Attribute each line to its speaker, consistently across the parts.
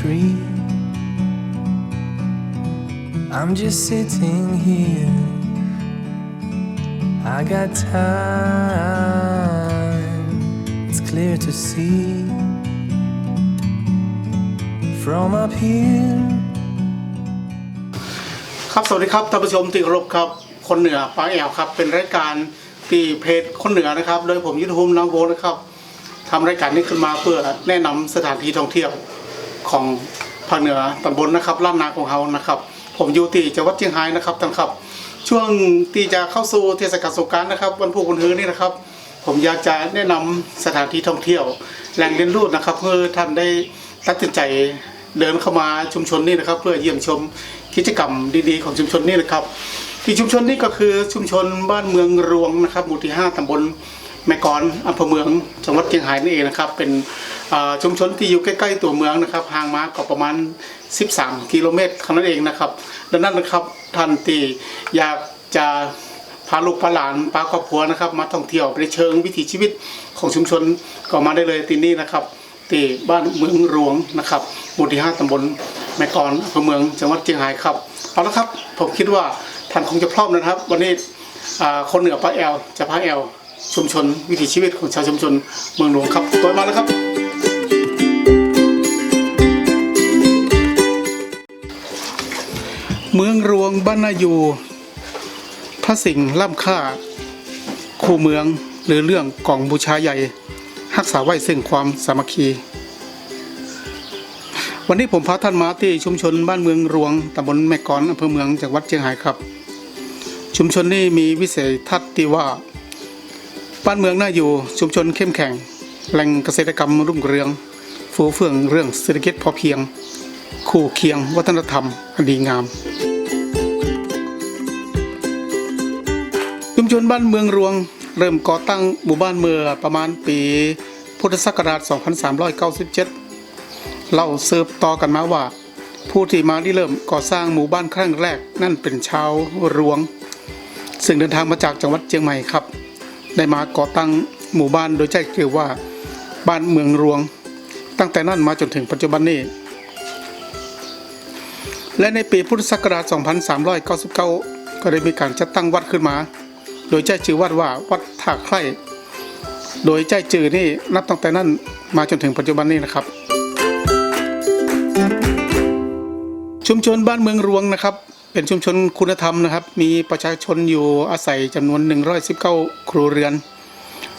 Speaker 1: tree. I'm just sitting here. I got time, it's clear to see. From up here.
Speaker 2: ครับ สวัสดีครับท่านผู้ชมที่เคารพครับ คนเหนือป้าแอวครับ เป็นรายการที่เพจคนเหนือนะครับ โดยผมยุทธภูมิน้องโบนะครับทำรายการนี้ขึ้นมาเพื่อแนะนำสถานที่ท่องเที่ยว ของภาคเหนือตำบลนะครับล้านนาของเรานะครับ ผมอยู่ที่จังหวัดเชียงรายนะครับท่านครับ ช่วงที่จะเข้าสู่เทศกาลสงกรานต์นะครับวันพุธวันฮือนี่นะครับ ผมอยากจะแนะนำสถานที่ท่องเที่ยว แหล่งเรียนรู้นะครับ เพื่อท่านได้ตัดสินใจเดินเข้ามาชุมชนนี่นะครับ เพื่อเยี่ยมชมกิจกรรมดีๆ ของชุมชนนี่นะครับ ที่ชุมชนนี้ก็คือชุมชนบ้านเมืองรวงนะครับ หมู่ที่ 5ตำบลแม่กลอำเภอเมืองจังหวัดเชียงรายนี่เองนะครับ เป็น ชุมชนที่อยู่ใกล้ๆตัวเมืองนะครับห่างมาก็ประมาณ 13 กิโลเมตรเท่านั้นเองนะครับ ดังนั้นนะครับท่านที่อยากจะพาลูกพาหลานพาครอบครัวนะครับ มาท่องเที่ยวในเชิงวิถีชีวิตของชุมชนก็มาได้เลยที่นี่นะครับที่บ้านเมืองหลวงนะครับหมู่ที่ห้าตำบลแม่กลอำเภอเมืองจังหวัดเชียงรายครับเอาละครับผมคิดว่าท่านคงจะพร้อมนะครับ วันนี้คนเหนือป้าแอลจะพาแอลชุมชนวิถีชีวิตของชาวชุมชนเมืองหลวงครับตัวมาแล้วครับ เมืองรวงบ้านนายูพระสิงห์ล่ำค่า คู่เมืองหรือเรื่องกล่องบูชาใหญ่รักษาไว้ซึ่งความสามัคคี วันนี้ผมพาท่านมาที่ชุมชนบ้านเมืองรวงตำบลแม่กลอำเภอเมืองจังหวัดเชียงรายครับ ชุมชนนี้มีวิสัยทัศน์ที่ว่า บ้านเมืองน่าอยู่ชุมชนเข้มแข็งแหล่งเกษตรกรรมรุ่งเรือง ฟูเฟื่องเรื่องเศรษฐกิจพอเพียง คู่เคียงวัฒนธรรมอันดีงาม ชุมชนบ้านเมืองรวง เริ่มก่อตั้งหมู่บ้านเมื่อประมาณปีพุทธศักราช 2397 เล่าสืบต่อกันมาว่า ผู้ที่มาที่เริ่มก่อสร้างหมู่บ้านครั้งแรกนั่นเป็นชาวรวง ซึ่งเดินทางมาจากจังหวัดเชียงใหม่ครับ ได้มาก่อตั้งหมู่บ้านโดยใจคือว่า บ้านเมืองรวง ตั้งแต่นั้นมาจนถึงปัจจุบันนี้ และในปีพุทธศักราช 2399 ก็ได้มีการจัดตั้งวัดขึ้นมา โดยใจชื่อวัดว่าวัดท่าไคร่โดยใจจือนี่นับตั้งแต่นั้นมาจนถึงปัจจุบันนี้นะครับ ชุมชนบ้านเมืองรวงนะครับ เป็นชุมชนคุณธรรมนะครับ มีประชาชนอยู่อาศัยจำนวน 119 ครัวเรือน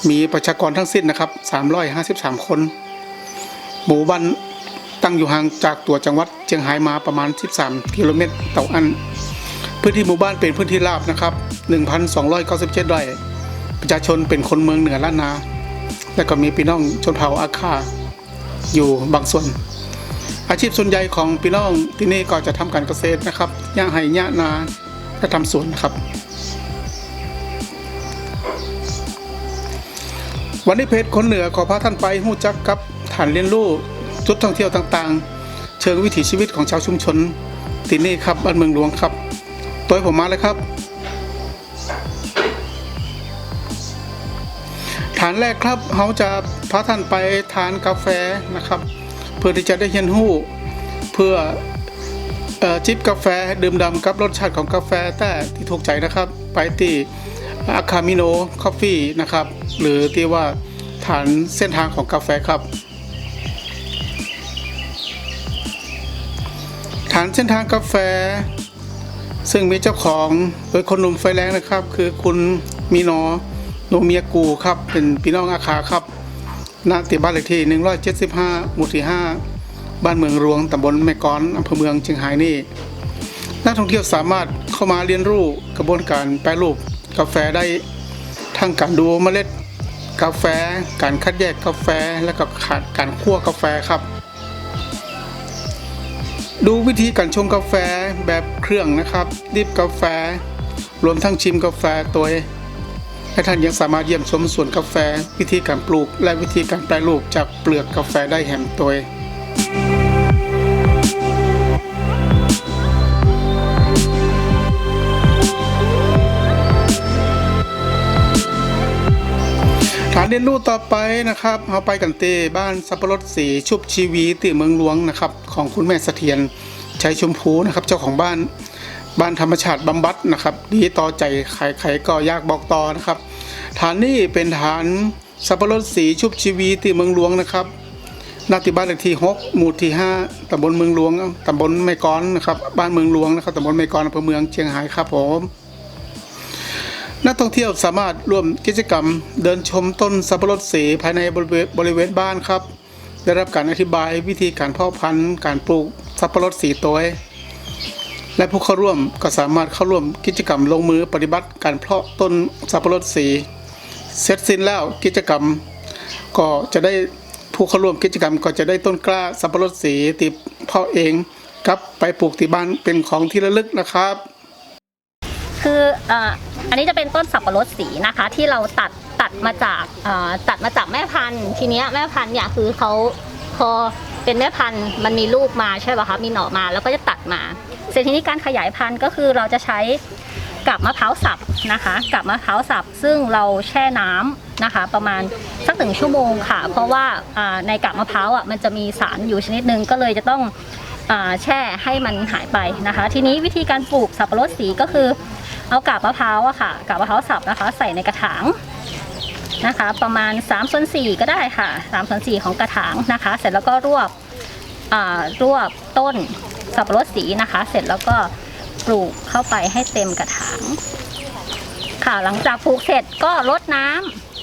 Speaker 2: มีประชากรทั้งสิ้นนะครับ 353 คน หมู่บ้าน ตั้งอยู่ห่างจากตัวจังหวัดเชียงรายมาประมาณ 13 กิโลเมตรต่ออัน พื้นที่หมู่บ้านเป็นพื้นที่ราบนะครับ 1,297 ไร่ ประชาชนเป็นคนเมืองเหนือล้านนา และก็มีพี่น้องชนเผ่าอาคาอยู่บางส่วน อาชีพส่วนใหญ่ของพี่น้องที่นี่ก็จะทำการเกษตรนะครับย่างไห่ย่านาและทำสวนครับวันนี้เพจคนเหนือขอพาท่านไปหู้จักกับฐานเรียนรู้ จุดท่องเที่ยวต่างๆ เชิงวิถีชีวิตของชาวชุมชนที่นี่ครับบ้านเมืองหลวงครับตัวผมมาเลยครับ ฐานแรกครับเขาจะพาท่านไปทานกาแฟนะครับ เพื่อที่จะได้เรียนรู้ เพื่อจิบกาแฟดื่มดำกับรสชาติของกาแฟแต่ที่ถูกใจนะครับ ไปที่อาคามิโนคอฟฟี่นะครับ หรือที่ว่าฐานเส้นทางของกาแฟครับานเส้นทางกาแฟ ซึ่งมีเจ้าของโดยคนหนุ่มไฟแรงนะครับ คือคุณมีนอโนเมียกูครับ เป็นพี่น้องอาคาครับณติบ้านเลขที่ 175 หมู่ที่ 5 บ้านเมืองรวงตำบลแม่กลอนอำเภอเมืองเชียงรายนี่นักท่องเที่ยวสามารถเข้ามาเรียนรู้กระบวนการแปรรูปกาแฟได้ทั้งการดูเมล็ดกาแฟ การคัดแยกกาแฟ และก็การคั่วกาแฟครับ ดูวิธีการชงกาแฟแบบเครื่องนะครับดิบกาแฟ รวมทั้งชิมกาแฟตัวเองและท่านยังสามารถเยี่ยมชมสวนกาแฟ วิธีการปลูก และวิธีการแปรรูปจากเปลือกกาแฟได้แห่งตัว ฐานเรียนรู้ต่อไปนะครับเราไปกันเตบ้านสับปะรดสีชุบชีวีตีเมืองหลวงนะครับของคุณแม่เสถียรชัยชมพูนะครับ เจ้าของบ้านบ้านธรรมชาติบำบัดนะครับ ดีต่อใจใครๆก็ยากบอกต่อนะครับ ฐานนี้เป็นฐานสับปะรดสีชุบชีวีตีเมืองหลวงนะครับนาติบ้านเลขที่ 6 หมู่ที่ 5ตำบลเมืองหลวงตำบลแม่กอนนะครับบ้านเมืองหลวงนะครับตำบลแม่กอนอำเภอเมืองเชียงรายครับผม นักท่องเที่ยวสามารถร่วมกิจกรรม เดินชมต้นสับปะรดสีภายในบริเวณบริเวณบ้านครับ ได้รับการอธิบายวิธีการเพาะพันธุ์การปลูกสับปะรดสีตัวและผู้เข้าร่วมก็สามารถเข้าร่วมกิจกรรมลงมือปฏิบัติการเพาะต้นสับปะรดสี เสร็จสิ้นแล้วกิจกรรม ก็จะได้ผู้เข้าร่วมกิจกรรมก็จะได้ต้นกล้าสับปะรดสีติดเพาะเองกลับไปปลูกที่บ้านเป็นของที่ระลึกนะครับ
Speaker 3: คืออ่า อันนี้จะเป็นต้นสับปะรดสีนะคะ ที่เราตัดตัดมาจากตัดมาจากแม่พันธุ์ทีเนี้ยแม่พันธุ์เนี่ยคือเขาพอเป็นแม่พันธุ์มันมีลูกมาใช่ป่ะคะมีหน่อมาแล้วก็จะตัดมาเสร็จทีนี้การขยายพันธุ์ก็คือเราจะใช้กับมะพร้าวสับนะคะกับมะพร้าวสับซึ่งเราแช่น้ำนะคะ ประมาณสักหนึ่งชั่วโมงค่ะ เพราะว่าในกับมะพร้าวอะมันจะมีสารอยู่ชนิดหนึ่งก็เลยจะต้องแช่ให้มันหายไปนะคะ ทีนี้วิธีการปลูกสับปะรดสีก็คือ เอากาบมะพร้าวอะค่ะกาบมะพร้าวสับนะคะ ใส่ในกระถางนะคะ ประมาณ3ส่วน4ก็ได้ค่ะ3ส่วน4ของกระถางนะคะ เสร็จแล้วก็รวบอ่ารวบต้นสับปะรดสีนะคะ เสร็จแล้วก็ปลูกเข้าไปให้เต็มกระถางค่ะหลังจากปลูกเสร็จก็รดน้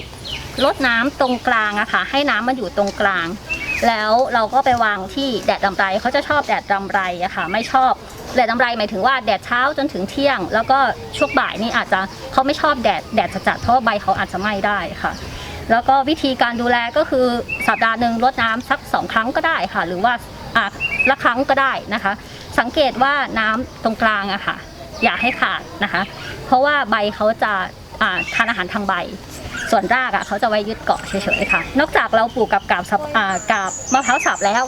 Speaker 3: ำลดน้ำตรงกลางอะค่ะ ให้น้ำมันอยู่ตรงกลาง แล้วเราก็ไปวางที่แดดรำไรเขาจะชอบแดดรำไรอะค่ะ ไม่ชอบ แดดรำไรหมายถึงว่าแดดเช้าจนถึงเที่ยง แล้วก็ช่วงบ่ายนี่อาจจะเขาไม่ชอบแดดแดดจัดๆเพราะใบเขาอาจจะไหม้ได้ค่ะ แล้วก็วิธีการดูแลก็คือสัปดาห์หนึ่งรดน้ำสักสองครั้งก็ได้ค่ะ หรือว่าอะละครั้งก็ได้นะคะ สังเกตว่าน้ำตรงกลางอะค่ะ อย่าให้ขาดนะคะ เพราะว่าใบเขาจะอ่าทานอาหารทางใบ ส่วนรากอะเขาจะไว้ยึดเกาะเฉยๆค่ะ นอกจากเราปลูกกับกาบสับอ่ากาบมะพร้าวสับแล้ว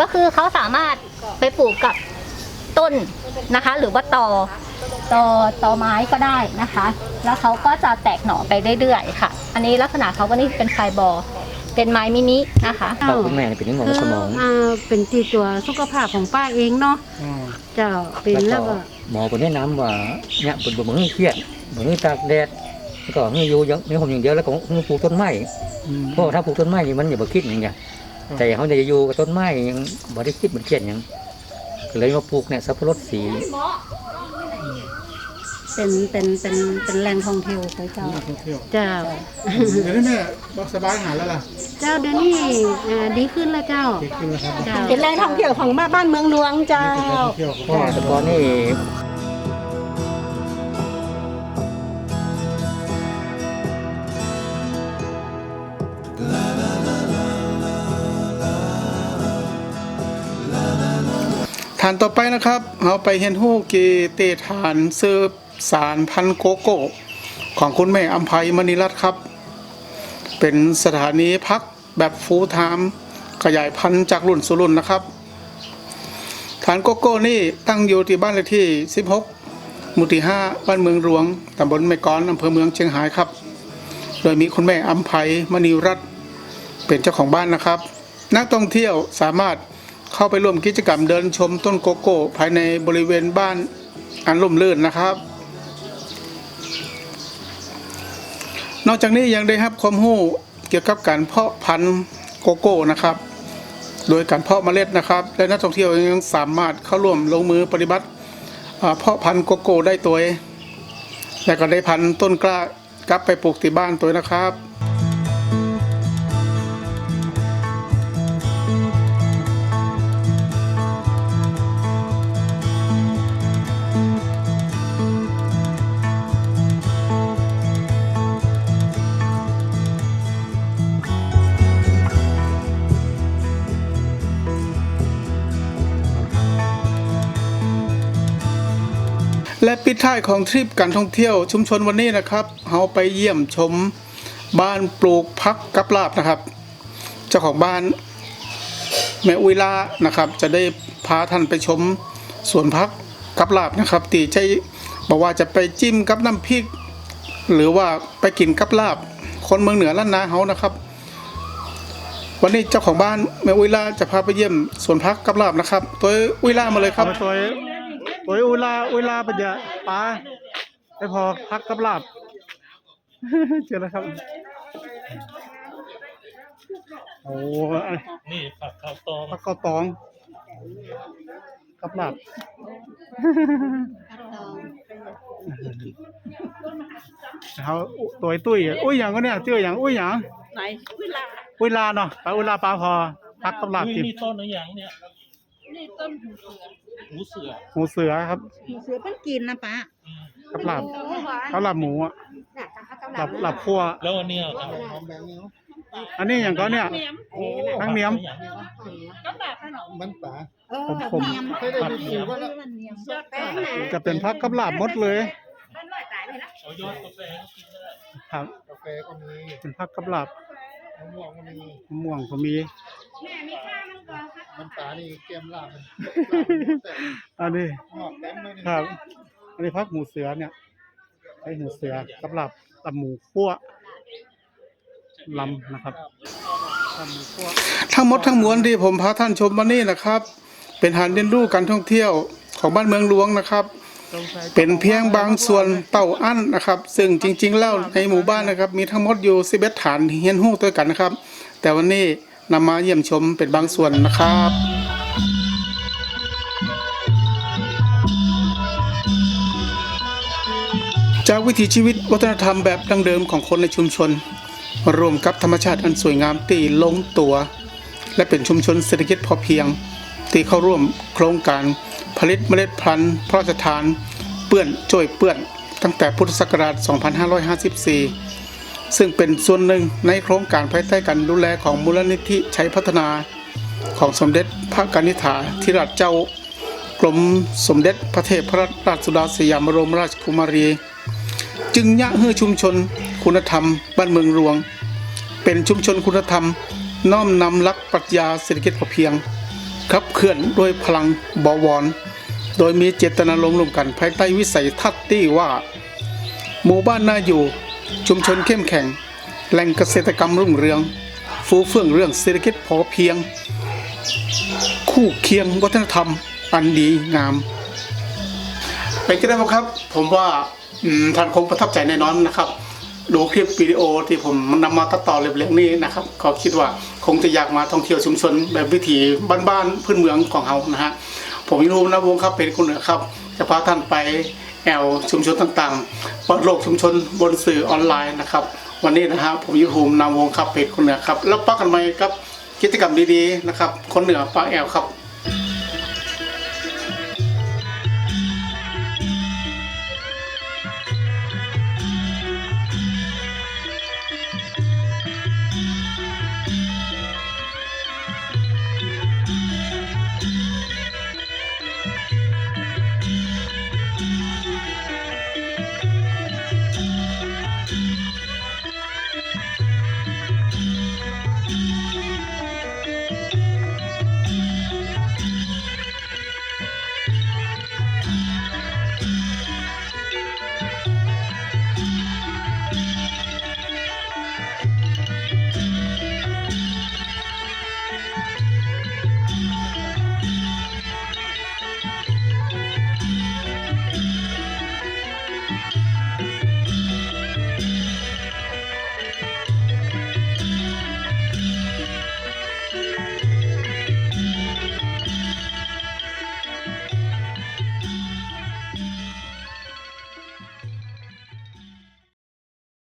Speaker 3: ก็คือเขาสามารถไปปลูกกับ ต้นนะคะ หรือว่าตอตอตอไม้ก็ได้นะคะ แล้วเขาก็จะแตกหน่อไปเรื่อยๆค่ะ อันนี้ลักษณะเขาก็นี่เป็นไฟบอร์เป็นไม้มินินะคะ
Speaker 4: ป้าคุณแม่เป็นเรื่องของ
Speaker 5: คือ
Speaker 4: สมอง
Speaker 5: อ่าเป็นตีตัวสุขภาพของป้าเองเนาะเจ้าเป็น
Speaker 4: แล้
Speaker 5: แล้วว
Speaker 4: ก็
Speaker 5: ก็
Speaker 4: หมอคนแนะนำว่าเนี่ยเป็นบ่มือเครียดบ่มือตากแดดแล้วก็ให้อยู่อย่างมีผมอย่างเดียวแล้วก็ให้ปลูกต้นไม้เพราะว่าถ้าปลูกต้นไม้นี่มันอย่าบ่คิดอย่างเงี้ยแต่เขาจะอยู่กับต้นไม้ยังบ่ได้คิดมันเครียดหยัง ก็เลยมาปลูกเนี่ยสับปะรดสี
Speaker 5: เป็นเป็นเป็นเป็นแหล่งท่องเที่ยวของเจ้า
Speaker 2: นักท่องเที่ยว
Speaker 5: เจ้า
Speaker 2: เดี๋ยวนี้แม่บอกสบายหายแล้วล่ะ
Speaker 5: เจ้าเดี๋ยวนี้อ่าดีขึ้นแล้วเจ้า
Speaker 2: ดีขึ้นแล้วครับ
Speaker 5: เจ้า
Speaker 6: เป็นแหล่งท่องเที่ยวของบ้านเมืองหลวงเจ้า
Speaker 2: นี่เป็นนักท่องเที่ยวของ
Speaker 4: เพราะว่าแต่ก่อนนี่
Speaker 2: ฐานต่อไปนะครับเราไปเห็นหู้กีเตฐานซื้อสารพันโกโก้ ของคุณแม่อัมภัยมณีรัตน์ครับ เป็นสถานีพักแบบฟูลไทม์ขยายพันธุ์จากรุ่นสู่รุ่นนะครับ ฐานโกโก้นี่ตั้งอยู่ที่บ้านเลขที่ 16 หมู่ที่ 5 บ้านเมืองหลวงตำบลแม่กลอนอำเภอเมืองเชียงรายครับ โดยมีคุณแม่อัมภัยมณีรัตน์เป็นเจ้าของบ้านนะครับ นักท่องเที่ยวสามารถ เข้าไปร่วมกิจกรรมเดินชมต้นโกโก้ ภายในบริเวณบ้านอันร่มรื่นนะครับ นอกจากนี้ยังได้รับความรู้เกี่ยวกับการเพาะพันธุ์โกโก้นะครับ โดยการเพาะเมล็ดนะครับ และนักท่องเที่ยวยังสามารถเข้าร่วมลงมือปฏิบัติเพาะพันธุ์โกโก้ได้ตัวเองและก็ได้พันธุ์ต้นกล้ากลับไปปลูกที่บ้านตัวนะครับ ดท้ายของทริปการท่องเที่ยวชุมชนวันนี้นะครับเราไปเยี่ยมชมบ้านปลูกพักกับลาบนะครับ เจ้าของบ้านแม่อุยลานะครับ จะได้พาท่านไปชมสวนพักกับลาบนะครับตีใจบอกว่าจะไปจิ้มกับน้ำพริก หรือว่าไปกินกับลาบ คนเมืองเหนือล้านนาเฮานะครับ วันนี้เจ้าของบ้านแม่อุยล่าจะพาไปเยี่ยมสวนพักกับลาบนะครับ ตัวอุยล่ามาเลยครับตัว ตัวอุ้ยล่าอุ้ยล่าปัญญาปลาไปพอพักกับลาบเจอแล้วครับ โอ้
Speaker 7: นี่ผักข้าวตอง
Speaker 2: พักกาวตองกับลาบเขาตัวไอ้ตุ้ยอะอุ้ยหยังก็เนี่ยเจออย่างอุ้ยหยังไหนอุ้ยลาอุ้ยลาเนาะปลาอุ้ยลาปลาพอพักกับลาบ
Speaker 7: อุ้ย
Speaker 2: กิน
Speaker 7: นี่ต้นอะไรอย่างเนี่ยนี่ต้นหูเสือ
Speaker 2: หมูเสือครับ
Speaker 6: เสือเพิ่นกินนะป้า
Speaker 2: กับลาบข้าวลาบหมูอะลาบลาบคั่ว
Speaker 7: หูเสือแล้วอันเนี้ยครับ
Speaker 2: อันนี้อย่างก็เนี่ยทั้งเหนียมผมผม
Speaker 7: ผัดเหนียว
Speaker 2: จะเป็นพักกับลาบหมดเลย
Speaker 7: เอายอดกาแฟก็กินได้
Speaker 2: ครับ
Speaker 8: กาแฟก็มี
Speaker 2: เป็นพักกับลาบ
Speaker 8: มะม่วงก็มี
Speaker 2: มะม่วงก็มี
Speaker 8: มันป ลานี่เกมลาบมัน
Speaker 2: อันนี้
Speaker 8: งอกเต็มเลยนี่
Speaker 2: ครับ อันนี้พักหมูเสือเนี่ยไอหมูเสือกับลาบลาบหมูคั่วลำนะครับลำหมูคั่วทั้งหมดทั้งมวลที่ผมพาท่านชมวันนี้นะครับ เป็นฐานเรียนรู้การท่องเที่ยวของบ้านเมืองหลวงนะครับเป็นเพียงบางส่วนเต่าอั้นนะครับ ซึ่งจริง ๆ แล้วในหมู่บ้านนะครับ มีทั้งหมดอยู่11ฐานเฮียนฮู้ด้วยกันนะครับ แต่วันนี้ นำมาเยี่ยมชมเป็นบางส่วนนะครับจากวิถีชีวิตวัฒนธรรมแบบดั้งเดิมของคนในชุมชนรวมกับธรรมชาติอันสวยงามตีลงตัว และเป็นชุมชนเศรษฐกิจพอเพียง ที่เข้าร่วมโครงการผลิตเมล็ดพันธุ์พระราชทาน เปื้อนจ่วยเปื้อน ตั้งแต่พุทธศักราช 2554 ซึ่งเป็นส่วนหนึ่งในโครงการภายใต้การดูแลของมูลนิธิชัยพัฒนาของสมเด็จพระกนิษฐาธิราชเจ้ากรมสมเด็จพระเทพรัตนราชสุดาสยามบรมราชกุมารี จึงยะเฮือชุมชน คุณธรรม บ้านเมืองหลวง เป็นชุมชนคุณธรรม น้อมนำหลักปรัชญาเศรษฐกิจพอเพียงขับเคลื่อนด้วยพลังบวร โดยมีเจตนารมณ์ร่วมกันภายใต้วิสัยทัศน์ที่ว่า หมู่บ้านน่าอยู่ ชุมชนเข้มแข็ง แหล่งเกษตรกรรมรุ่งเรือง ฟูเฟื่องเรื่องเศรษฐกิจพอเพียง คู่เคียงวัฒนธรรม อันดีงามเป็นจะได้ไหมครับ ผมว่าท่านคงประทับใจแน่นอนนะครับ ดูคลิปวิดีโอที่ผมนำมาตัดต่อเร็วๆนี้นะครับก็คิดว่าคงจะอยากมาท่องเที่ยวชุมชนแบบวิถีบ้านๆพื้นเมืองของเรานะฮะผมยูรูนะวงครับเป็นคนเหนือครับ จะพาท่านไป แอวชุมชนต่างๆเปิดโลกชุมชนบนสื่อออนไลน์นะครับ วันนี้นะฮะผมยูรูนำวงครับเพจคนเหนือครับ แล้วปักกันไหมครับกิจกรรมดีๆนะครับ คนเหนือปลาแอลครับ